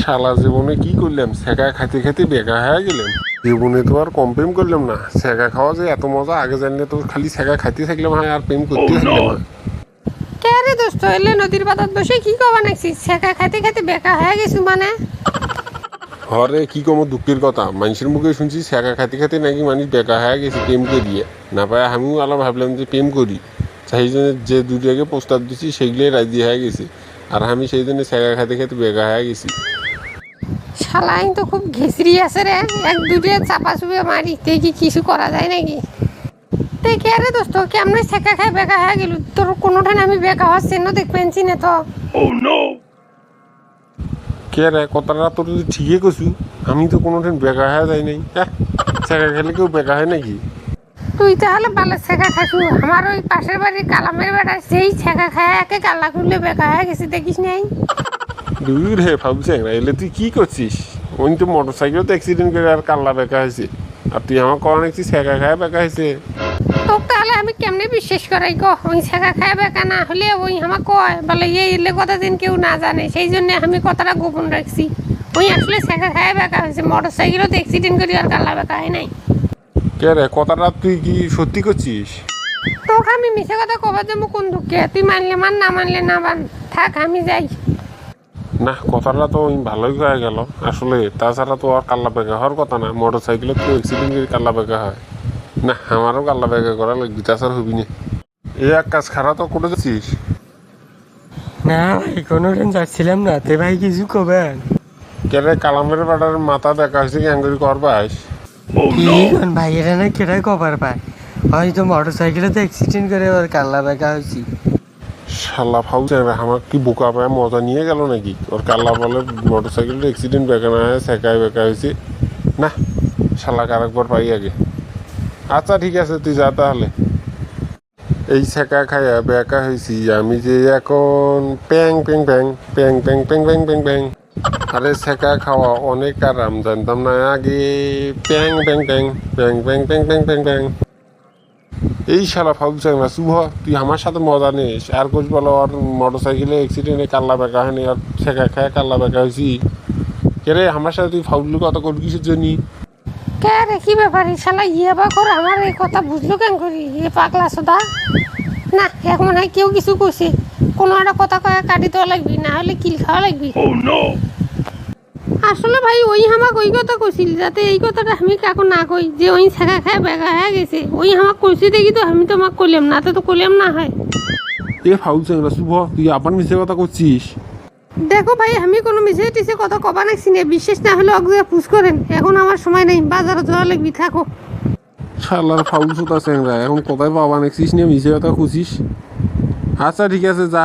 শালা জীবনে কি করলাম? সেকা খাইতে খাইতে বেকা হয়ে গেলাম। জীবনে তো আর কম প্রেম করলাম না। সেকা খাওয়া যে এত মজা আগে জানলে তো খালি সেকা খাইতে থাকলাম হয় আর প্রেম করতে থাকলাম হয়। কে রে দোস্ত এলে নদীর পাতাত বসে কি কবা ছেঁকা খাইতে খাইতে বেকা হয়ে গেছু মানে? হরে কি কম দুঃখের কথা। মানুষের মুখে শুনছি সেকা খাইতে খাইতে নাকি মানুষ বেকা হয়ে গেছে প্রেম করিয়ে। না পায় আমিও আলাপ ভাবলাম যে প্রেম করি। সেই জন্য যে দুটাকে প্রস্তাব দিচ্ছি সেগুলোই রাজি হয়ে গেছে। আর আমি সেই জন্য সেকা খাইতে খাইতে বেকা হয়ে গেছি। শালাইন তো খুব ঘেসরি আছে রে। এক দুটে চাপা চুপে মারি তে কি কিছু করা যায় নাকি? তে কে রে দোস্ত কেমনে ছেঁকা খাই বেকা হয়ে গেল? তোর কোনোঠানে আমি বেকা হওয়ার চিহ্ন দেখবেনছি না তো। কে রে কথাটা তোর ঠিকই কছু আমি তো কোনোদিন বেকা হয়ে যাই নাই। হ্যাঁ সেকা খেলে কেউ বেকা হয় নাকি? তুই তাহলে ভালো ছেঁকা খাসু আমার ওই পাশের বাড়ির কালামের বেটা সেই ছেঁকা খায় একে কালা খুললে বেকা হয়ে গেছে দেখিস নাই? দূর হে ভাবছি এলে তুই কি করছিস? ওই তো মোটর সাইকেল তো অ্যাক্সিডেন্ট করে আর কাল্লা বেকা হয়েছে। আর তুই আমার কখন দেখছিস সেকা খায় বেকা হয়েছে। তোর তাহলে আমি কেমনে বিশ্বাস করাই গো? ওই ছেঁকা খায় বেকা না হলে ওই আমার কয় বলে এই এলে কথা দিন কেউ না জানে। সেই জন্য আমি কথাটা গোপন রাখছি। ওই আসলে ছেঁকা খায় বেকা হয়েছে মোটর সাইকেলও তো অ্যাক্সিডেন্ট করি আর কালা বেকা হয় নাই। কে রে কথাটা তুই কি সত্যি করছিস? তোকে আমি মিশে কথা কবার যাব কোন দুঃখে? তুই মানলে মান না মানলে না মান। থাক আমি যাই। না কথাটা তো ভালোই হয়ে গেল আসলে তাছাড়া তো আর কাল্লা বেকা হওয়ার কথা না মোটর সাইকেলে তো অ্যাক্সিডেন্ট করে কাল্লা হয়। না আমারও কাল্লা বেকা করা লাগবে তাছাড়া হবি না। এই এক কাজ খারাপ তো করে যাচ্ছিস না ভাই কোনো দিন যাচ্ছিলাম না তে ভাই কিছু কবেন? কে রে কালামের বাটার মাথা দেখা হয়েছে গ্যাঙ্গুরি করবাস ভাই? এটা না কেটাই কবার পায় হয়তো মোটর সাইকেলে তো অ্যাক্সিডেন্ট করে ওর কাল্লা বেকা হয়েছি। শালা ফাউছে আমার কি বোকা পায় মজা নিয়ে গেল নাকি ওর কাল্লা বলে মোটর সাইকেলটা অ্যাক্সিডেন্ট বেকা না হয় সেকায় বেকা হয়েছে না শালা আরেকবার পাই আগে আচ্ছা ঠিক আছে তুই যা তাহলে এই সেকা খাইয়া বেকা হয়েছি আমি যে এখন প্যাং প্যাং প্যাং প্যাং প্যাং প্যাং প্যাং প্যাং প্যাং আরে সেকা খাওয়া অনেক আরাম জানতাম না আগে প্যাং প্যাং প্যাং প্যাং প্যাং প্যাং প্যাং প্যাং প্যাং এই শালা ফাউল চাংলা শুভ তুই আমার সাথে মজা নিস। আর কোচ বলো আর মোটর সাইকেলে অ্যাক্সিডেন্টে কাল্লা বেকা হয়নি আর ছেঁকা খায় কাল্লা বেকা হয়েছি কে রে আমার সাথে তুই ফাউল কথা করবি কিসের জন্য? কে রে কি ব্যাপার? এই শালা ইয়ে বা করে আমার এই কথা বুঝলো কেন করি? এ পাগলা সোদা। না এক মনে হয় কেউ কিছু কইছে। কোনো একটা কথা কয়ে কাটি দেওয়া লাগবি না হলে কিল খাওয়া লাগবি। আসলে ভাই ওই আমাকে ওই কথা কইছিল যাতে এই কথাটা আমি কাকু না কই যে ওই ছেঁকা খায় বেগা হয়ে গেছে। ওই আমাকে কইছে দেখি তো আমি তো আমাকে কইলাম না তো তো কইলাম না হয়। এ ফাউল চাংলা শুভ তুই আবার মিশে কথা করছিস দেখো ভাই আমি কোনো মিশে টিসে কথা কবা নাকছি না বিশ্বাস না হলে অগ্রে পুষ করেন। এখন আমার সময় নেই বাজারে যাওয়া লাগবি থাকো। শালার ফাউল সুতা চ্যাংরা এখন কোথায় পাবা নেছিস নিয়ে মিছে কথা খুঁজিস আচ্ছা ঠিক আছে যা।